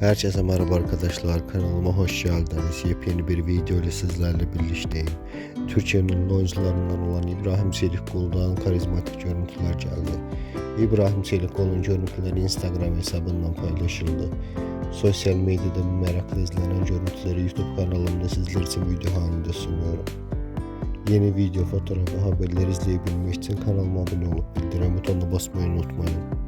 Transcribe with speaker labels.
Speaker 1: Herkese merhaba arkadaşlar kanalıma hoş geldiniz. Yepyeni bir video ile sizlerle birlikteyim. Türkiye'nin oyuncularından olan İbrahim Çelikkol'dan karizmatik görüntüler geldi. İbrahim Çelikkol'un görüntüleri Instagram hesabından paylaşıldı. Sosyal medyada merakla izlenen görüntüleri YouTube kanalımda sizler için video halinde sunuyorum. Yeni video, fotoğraf ve haberleri izleyebilmek için kanalıma abone olup bildirim butonuna basmayı unutmayın.